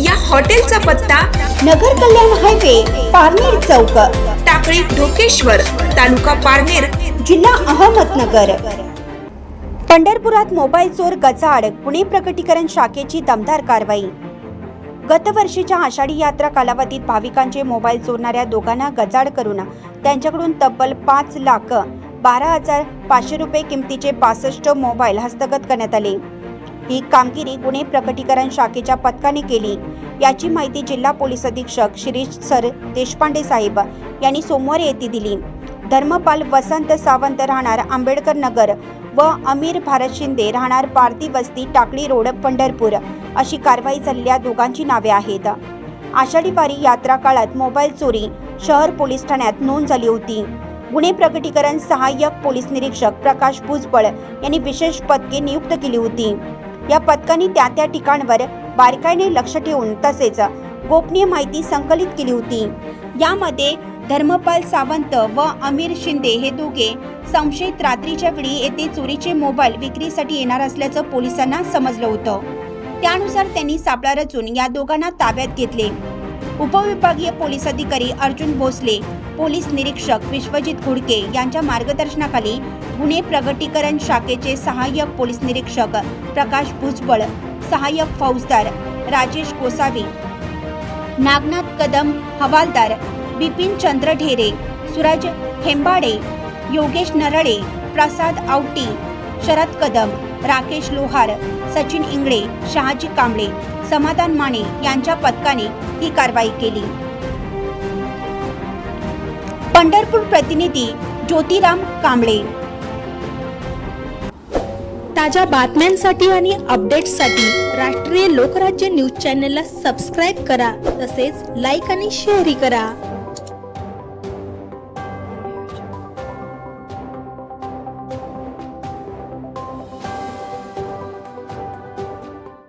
या हॉटेलचा पत्ता नगर कल्याण हायवे पारनेर चौक. टाकळी ढोकेश्वर तालुका पारनेर जिल्हा अहमदनगर. पंढरपुरात मोबाईल चोर गचाड पुणे प्रकटीकरण शाखेची दमदार कारवाई. गतवर्षीच्या आषाढी यात्रा कालावधीत भाविकांचे मोबाईल चोरणाऱ्या दोघांना गजाड करून त्यांच्याकडून तब्बल पाच लाख बारा हजार पाचशे रुपये किमतीचे पासष्ट मोबाईल हस्तगत करण्यात आले. ही कामगिरी गुन्हे प्रकटीकरण शाखेच्या पथकाने केली. याची माहिती जिल्हा पोलीस अधीक्षक शिरीष सर देशपांडे साहेब यांनी सोमवारी येथे दिली. धर्मपाल वसंत सावंत राहणार आंबेडकर नगर व अमीर भारत शिंदे राहणार पारती वस्ती टाकळी रोड पंढरपूर अशी कारवाई झालेल्या दोघांची नावे आहेत. आषाढी वारी यात्रा काळात मोबाईल चोरी शहर पोलीस ठाण्यात नोंद झाली होती. गुन्हे प्रकटीकरण सहाय्यक पोलीस निरीक्षक प्रकाश भुजबळ यांनी विशेष पदके नियुक्त केली होती. या पथकाने त्या त्या ठिकाणवर बारकाईने लक्ष ठेवून तसेच गोपनीय माहिती संकलित केली होती. यामध्ये धर्मपाल सावंत व अमीर शिंदे हे दोघे संशयित रात्रीच्या वेळी येथे चोरीचे मोबाईल विक्रीसाठी येणार असल्याचं पोलिसांना समजलं होतं. त्यानुसार त्यांनी सापळा रचून या दोघांना ताब्यात घेतले. उपविभागीय पोलीस अधिकारी अर्जुन भोसले पोलीस निरीक्षक विश्वजित घुडके यांच्या मार्गदर्शनाखाली गुन्हे प्रगटीकरण शाखेचे सहाय्यक पोलीस निरीक्षक प्रकाश भुजबळ सहाय्यक फौजदार राजेश कोसावी नागनाथ कदम हवालदार बिपिन चंद्र ढेरे सूरज हेंबाडे योगेश नरळे प्रसाद आवटी शरद कदम राकेश लोहार सचिन इंगळे शहाजी कांबळे समाधान माने यांच्या पथकाने ही कारवाई केली. पंढरपूर प्रतिनिधी ज्योतिराम कांबळे. ताज्या बातम्यांसाठी आणि अपडेट्ससाठी राष्ट्रीय लोकराज्य न्यूज चॅनलला सबस्क्राईब करा तसेच लाईक आणि शेअरही करा.